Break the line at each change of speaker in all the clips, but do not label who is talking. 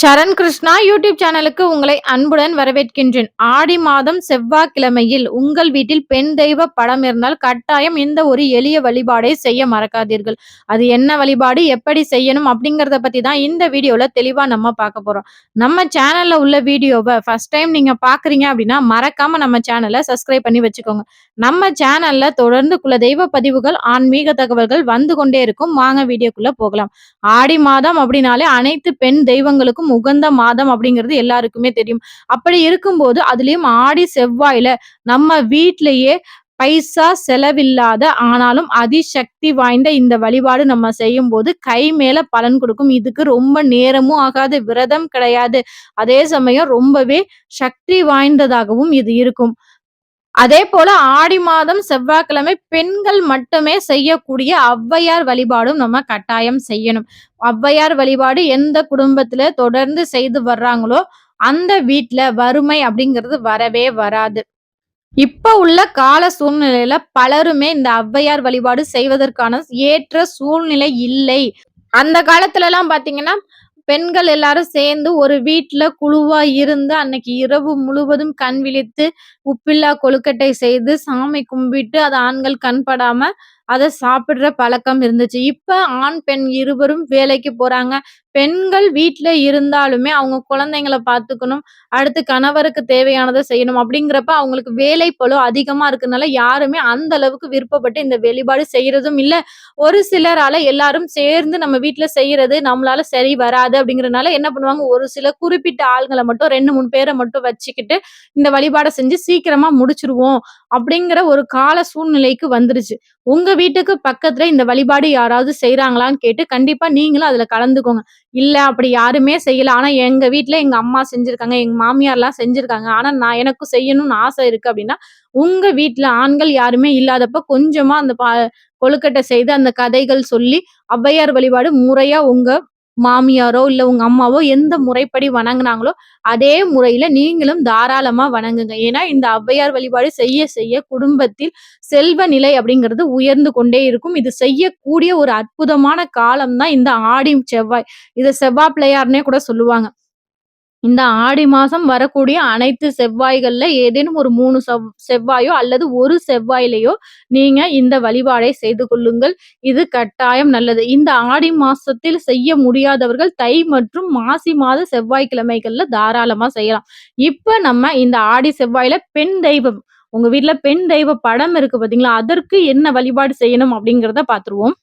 சரண் Krishna YouTube சேனலுக்கு உங்களை அன்புடன் வரவேற்கின்றேன். ஆடி மாதம் செவ்வாய்க்கிழமையில் உங்கள் வீட்டில் பெண் தெய்வ படம் இருந்தால் கட்டாயம் இந்த ஒரு எளிய வழிபாடை செய்ய மறக்காதீர்கள். அது என்ன வழிபாடு எப்படி செய்யணும் அப்படிங்கிறத பத்தி தான் இந்த வீடியோல தெளிவா நம்ம பார்க்க போறோம். நம்ம சேனல்ல உள்ள வீடியோவை ஃபர்ஸ்ட் டைம் நீங்க பாக்குறீங்க அப்படின்னா மறக்காம நம்ம சேனலை சப்ஸ்கிரைப் பண்ணி வச்சுக்கோங்க. நம்ம சேனல்ல தொடர்ந்து குல தெய்வ பதிவுகள் ஆன்மீக தகவல்கள் வந்து கொண்டே இருக்கும். வாங்க வீடியோக்குள்ள போகலாம். ஆடி மாதம் அப்படின்னாலே அனைத்து பெண் தெய்வங்களுக்கும் உகந்த மாதம் அப்படிங்கிறது எல்லாருக்குமே தெரியும். அப்படி இருக்கும்போது அதுலயும் ஆடி செவ்வாயில நம்ம வீட்டிலேயே பைசா செலவில்லாத ஆனாலும் அதிசக்தி வாய்ந்த இந்த வழிபாடு நம்ம செய்யும் போது கை மேல பலன் கொடுக்கும். இதுக்கு ரொம்ப நேரமும் ஆகாது விரதம் கிடையாது. அதே சமயம் ரொம்பவே சக்தி வாய்ந்ததாகவும் இது இருக்கும். அதே போல ஆடி மாதம் செவ்வாய்க்கிழமை பெண்கள் மட்டுமே செய்யக்கூடிய ஔவையார் வழிபாடும் நம்ம கட்டாயம் செய்யணும். ஔவையார் வழிபாடு எந்த குடும்பத்துல தொடர்ந்து செய்து வர்றாங்களோ அந்த வீட்டுல வறுமை அப்படிங்கிறது வரவே வராது. இப்ப உள்ள கால சூழ்நிலையில பலருமே இந்த ஔவையார் வழிபாடு செய்வதற்கான ஏற்ற சூழ்நிலை இல்லை. அந்த காலத்துல எல்லாம் பாத்தீங்கன்னா பெண்கள் எல்லாரும் சேர்ந்து ஒரு வீட்டுல குழுவா இருந்து அன்னைக்கு இரவு முழுவதும் கண் விழித்து உப்பில்லா கொழுக்கட்டை செய்து சாமி கும்பிட்டு அது ஆண்கள் கண்படாம அதை அத சாப்பிடுற பழக்கம் இருந்துச்சு. இப்ப ஆண், பெண் இருவரும் வேலைக்கு போறாங்க. பெண்கள் வீட்ல இருந்தாலுமே அவங்க குழந்தைங்கள பார்த்துக்கணும். அடுத்து கணவருக்கு தேவையானதை செய்யணும். அப்படிங்கிறப்ப அவங்களுக்கு வேலைப்பளு அதிகமா இருக்கிறதுனால யாருமே அந்த அளவுக்கு விருப்பப்பட்டு இந்த வெளிப்பாடு செய்யறதும் இல்ல. ஒரு சிலரால எல்லாரும் சேர்ந்து நம்ம வீட்ல செய்யறது நம்மளால சரி வராது அப்படிங்கறதுனால என்ன பண்ணுவாங்க, ஒரு சில குறிப்பிட்ட ஆளுங்களை மட்டும் ரெண்டு மூணு பேரை மட்டும் வச்சுக்கிட்டு இந்த வழிபாட செஞ்சு சீக்கிரமா முடிச்சிருவோம் அப்படிங்கிற ஒரு கால சூழ்நிலைக்கு வந்துருச்சு. உங்க வீட்டுக்கு பக்கத்துல இந்த வழிபாடு யாராவது செய்றாங்களான்னு கேட்டு கண்டிப்பா நீங்களும் அதுல கலந்துக்கோங்க. இல்லை அப்படி யாருமே செய்யல. ஆனா எங்க வீட்ல எங்க அம்மா செஞ்சிருக்காங்க. எங்க மாமியார்லாம் செஞ்சிருக்காங்க. ஆனா நான் எனக்கும் செய்யணும்னு ஆசை இருக்கு அப்படின்னா, உங்க வீட்டில் ஆண்கள் யாருமே இல்லாதப்ப கொஞ்சமா அந்த பா கொழுக்கட்டை செய்து அந்த கதைகள் சொல்லி ஔவையார் வழிபாடு முறையா உங்க மாமியாரோ, இல்ல உங்க அம்மாவோ எந்த முறைப்படி வணங்குனாங்களோ, அதே முறையில நீங்களும் தாராளமா வணங்குங்க. ஏன்னா, இந்த ஔவையார் வழிபாடு செய்ய செய்ய குடும்பத்தில் செல்வ நிலை அப்படிங்கிறது உயர்ந்து கொண்டே இருக்கும். இது செய்யக்கூடிய ஒரு அற்புதமான காலம் தான் இந்த ஆடி செவ்வாய். இத செவ்வாப்பிள்ளையார்னே கூட சொல்லுவாங்க. இந்த ஆடி மாசம் வரக்கூடிய அனைத்து செவ்வாய்கள்ல ஏதேனும் ஒரு மூணு செவ் செவ்வாயோ அல்லது ஒரு செவ்வாயிலையோ நீங்க இந்த வழிபாடை செய்து கொள்ளுங்கள். இது கட்டாயம் நல்லது. இந்த ஆடி மாசத்தில் செய்ய முடியாதவர்கள் தை மற்றும் மாசி மாத செவ்வாய்க்கிழமைகள்ல தாராளமா செய்யலாம். இப்ப நம்ம இந்த ஆடி செவ்வாயில பெண் தெய்வம் உங்க வீட்டுல பெண் தெய்வ படம் இருக்கு பாத்தீங்களா அதற்கு என்ன வழிபாடு செய்யணும் அப்படிங்கிறத பார்த்துருவோம்.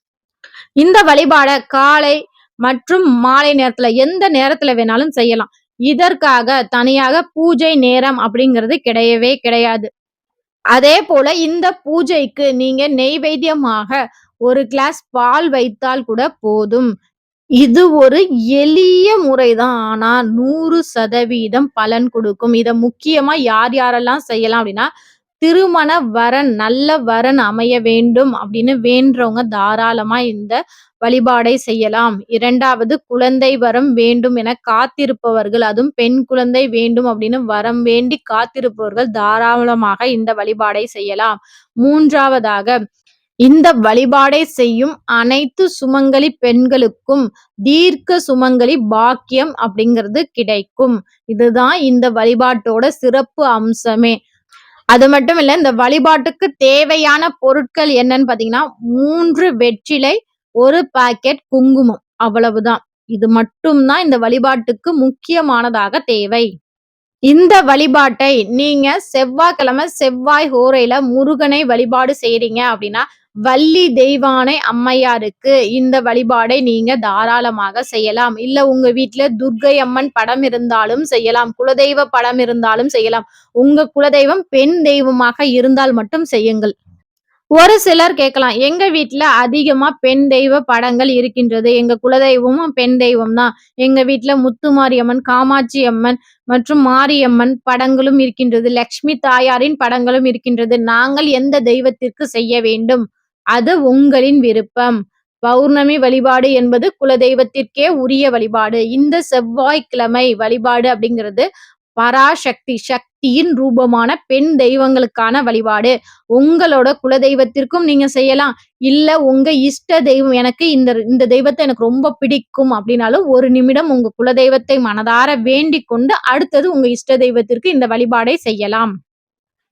இந்த வழிபாட காலை மற்றும் மாலை நேரத்துல எந்த நேரத்துல வேணாலும் செய்யலாம். இதற்காக தனியாக பூஜை நேரம் அப்படிங்கிறது கிடையவே கிடையாது. அதே போல இந்த பூஜைக்கு நீங்க நெய்வேத்தியமாக ஒரு கிளாஸ் பால் வைத்தால் கூட போதும். இது ஒரு எளிய முறைதான். ஆனா 100% பலன் கொடுக்கும் இத முக்கியமா யார் யாரெல்லாம் செய்யலாம் அப்படின்னா, திருமண வரன் நல்ல வரன் அமைய வேண்டும் அப்படின்னு வேண்டவங்க தாராளமா இந்த வழிபாடை செய்யலாம். இரண்டாவது குழந்தை வரம் வேண்டும் என காத்திருப்பவர்கள், அதுவும் பெண் குழந்தை வேண்டும் அப்படின்னு வரம் வேண்டி காத்திருப்பவர்கள் தாராளமாக இந்த வழிபாடை செய்யலாம். மூன்றாவதாக இந்த வழிபாடை செய்யும் அனைத்து சுமங்கலி பெண்களுக்கும் தீர்க்க சுமங்கலி பாக்கியம் அப்படிங்கிறது கிடைக்கும். இதுதான் இந்த வழிபாட்டோட சிறப்பு அம்சமே. அது மட்டும் இல்ல, இந்த வழிபாட்டுக்கு தேவையான பொருட்கள் என்னன்னு பாத்தீங்கன்னா மூன்று வெற்றிலை, ஒரு பாக்கெட் குங்குமம் அவ்வளவுதான். இது மட்டும் தான் இந்த வழிபாட்டுக்கு முக்கியமானதாக தேவை. இந்த வழிபாட்டை நீங்க செவ்வாய்க்கிழமை செவ்வாய் ஹோரையில முருகனை வழிபாடு செய்றீங்க அப்படின்னா, வள்ளி தெய்வானை அம்மையாருக்கு இந்த வழிபாடை நீங்க தாராளமாக செய்யலாம். இல்ல உங்க வீட்ல துர்க்கை அம்மன் படம் இருந்தாலும் செய்யலாம். குலதெய்வ படம் இருந்தாலும் செய்யலாம். உங்க குலதெய்வம் பெண் தெய்வமாக இருந்தால் மட்டும் செய்யுங்கள். ஒரு சிலர் கேட்கலாம், எங்க வீட்டுல அதிகமா பெண் தெய்வ படங்கள் இருக்கின்றது. எங்க குலதெய்வமும் பெண் தெய்வம் தான். எங்க வீட்டுல முத்துமாரியம்மன், காமாட்சி அம்மன் மற்றும் மாரியம்மன் படங்களும் இருக்கின்றது. லக்ஷ்மி தாயாரின் படங்களும் இருக்கின்றது. நாங்கள் எந்த தெய்வத்திற்கு செய்ய வேண்டும்? அது உங்களின் விருப்பம். பௌர்ணமி வழிபாடு என்பது குலதெய்வத்திற்கே உரிய வழிபாடு. இந்த செவ்வாய்க்கிழமை வழிபாடு அப்படிங்கிறது பராசக்தி சக்தியின் ரூபமான பெண் தெய்வங்களுக்கான வழிபாடு. உங்களோட குலதெய்வத்திற்கும் நீங்க செய்யலாம். இல்ல உங்க இஷ்ட தெய்வம் எனக்கு இந்த இந்த தெய்வத்தை எனக்கு ரொம்ப பிடிக்கும் அப்படின்னாலும் ஒரு நிமிடம் உங்க குலதெய்வத்தை மனதார வேண்டிக் கொண்டு அடுத்தது உங்க இஷ்ட தெய்வத்திற்கு இந்த வழிபாடை செய்யலாம்.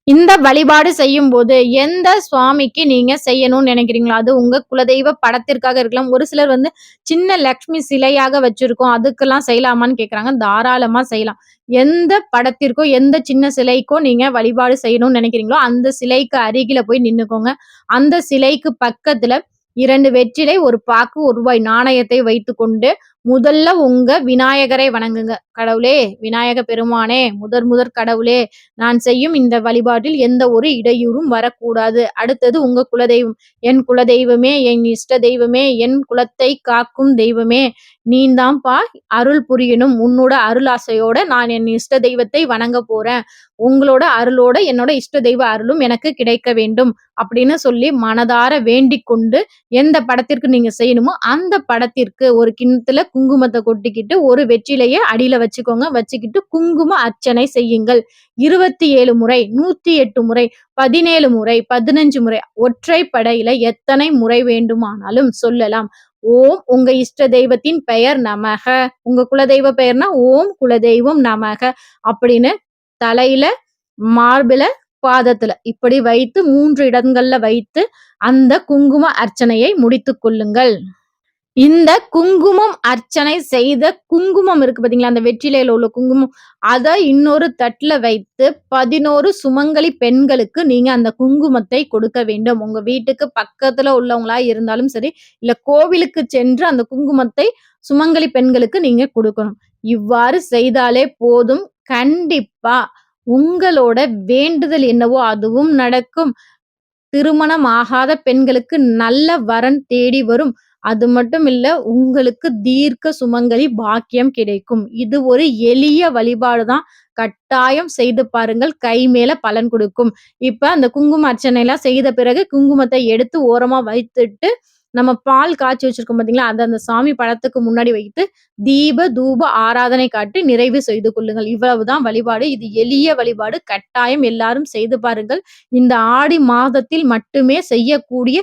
இந்த வழிபாடு செய்யும் போது எந்த சுவாமிக்கு நீங்க செய்யணும்னு நினைக்கிறீங்களோ? அது உங்க குலதெய்வ படத்திற்காக இருக்கலாம். ஒரு சிலர் வந்து சின்ன லக்ஷ்மி சிலையாக வச்சிருக்கோம். அதுக்கெல்லாம் செய்யலாமான்னு கேக்குறாங்க. தாராளமா செய்யலாம். எந்த படத்திற்கோ எந்த சின்ன சிலைக்கோ நீங்க வழிபாடு செய்யணும்னு நினைக்கிறீங்களோ அந்த சிலைக்கு அருகில போய் நின்னுக்கோங்க. அந்த சிலைக்கு பக்கத்துல இரண்டு வெற்றிலை ஒரு பாக்கு ஒரு ரூபாய் நாணயத்தை வைத்துக்கொண்டு முதல்ல உங்க விநாயகரை வணங்குங்க. கடவுளே விநாயக பெருமானே முதற் முதற் கடவுளே நான் செய்யும் இந்த வழிபாட்டில் எந்த ஒரு இடையூறும் வரக்கூடாது. அடுத்தது உங்க குலதெய்வம். என் குலதெய்வமே என் இஷ்ட தெய்வமே என் குலத்தை காக்கும் தெய்வமே நீந்தாம்பா அருள் புரியணும். உன்னோட அருள் ஆசையோட நான் என் இஷ்ட தெய்வத்தை வணங்க போறேன். உங்களோட அருளோட என்னோட இஷ்ட தெய்வ அருளும் எனக்கு கிடைக்க வேண்டும் அப்படின்னு சொல்லி மனதார வேண்டிக் கொண்டு எந்த படத்திற்கு நீங்க செய்யணுமோ அந்த படத்திற்கு ஒரு கிண்ணத்துல குங்குமத்தை கொட்டிக்கிட்டு ஒரு வெற்றிலையை அடியில வச்சுக்கோங்க. வச்சுக்கிட்டு குங்கும அர்ச்சனை செய்யுங்கள். இருபத்தி ஏழு முறை நூத்தி எட்டு முறை பதினேழு முறை பதினஞ்சு முறை ஒற்றை படையில எத்தனை முறை வேண்டுமானாலும் சொல்லலாம். ஓம் உங்க இஷ்ட தெய்வத்தின் பெயர் நமக. உங்க குலதெய்வ பெயர்னா ஓம் குலதெய்வம் நமக அப்படின்னு தலையில மார்பில பாதத்துல இப்படி வைத்து மூன்று இடங்கள்ல வைத்து அந்த குங்கும அர்ச்சனையை முடித்துக் கொள்ளுங்கள். இந்த குங்குமம் அர்ச்சனை செய்த குங்குமம் இருக்கு பாத்தீங்களா? அந்த வெற்றிலையில உள்ள குங்குமம். அதை இன்னொரு தட்டுல வைத்து பதினோரு சுமங்கலி பெண்களுக்கு நீங்க அந்த குங்குமத்தை கொடுக்க வேண்டும். உங்க வீட்டுக்கு பக்கத்துல உள்ளவங்களா இருந்தாலும் சரி இல்ல கோவிலுக்கு சென்று அந்த குங்குமத்தை சுமங்கலி பெண்களுக்கு நீங்க கொடுக்கணும். இவ்வாறு செய்தாலே போதும். கண்டிப்பா உங்களோட வேண்டுதல் என்னவோ அதுவும் நடக்கும். திருமணம் ஆகாத பெண்களுக்கு நல்ல வரன் தேடி வரும். அது மட்டும் இல்ல உங்களுக்கு தீர்க்க சுமங்கலி பாக்கியம் கிடைக்கும். இது ஒரு எளிய வழிபாடு தான். கட்டாயம் செய்து பாருங்கள். கை மேல பலன் கொடுக்கும். இப்ப அந்த குங்கும அர்ச்சனை எல்லாம் செய்த பிறகு குங்குமத்தை எடுத்து ஓரமா வைத்துட்டு நம்ம பால் காய்ச்சி வச்சிருக்கோம் பார்த்தீங்களா அந்த அந்த சாமி படத்துக்கு முன்னாடி வைத்து தீப தூப ஆராதனை காட்டி நிறைவு செய்து கொள்ளுங்கள். இவ்வளவுதான் வழிபாடு. இது எளிய வழிபாடு. கட்டாயம் எல்லாரும் செய்து பாருங்கள். இந்த ஆடி மாதத்தில் மட்டுமே செய்யக்கூடிய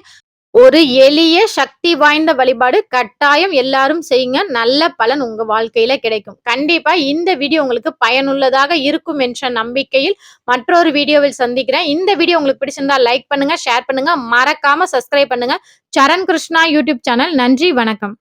ஒரு எளிய சக்தி வாய்ந்த வழிபாடு. கட்டாயம் எல்லாரும் செய்யுங்க. நல்ல பலன் உங்க வாழ்க்கையில கிடைக்கும். கண்டிப்பா இந்த வீடியோ உங்களுக்கு பயனுள்ளதாக இருக்கும் என்ற நம்பிக்கையில் மற்றொரு வீடியோவில் சந்திக்கிறேன். இந்த வீடியோ உங்களுக்கு பிடிச்சிருந்தா லைக் பண்ணுங்க ஷேர் பண்ணுங்க. மறக்காம சப்ஸ்கிரைப் பண்ணுங்க. Charan Krishna YouTube channel. நன்றி வணக்கம்.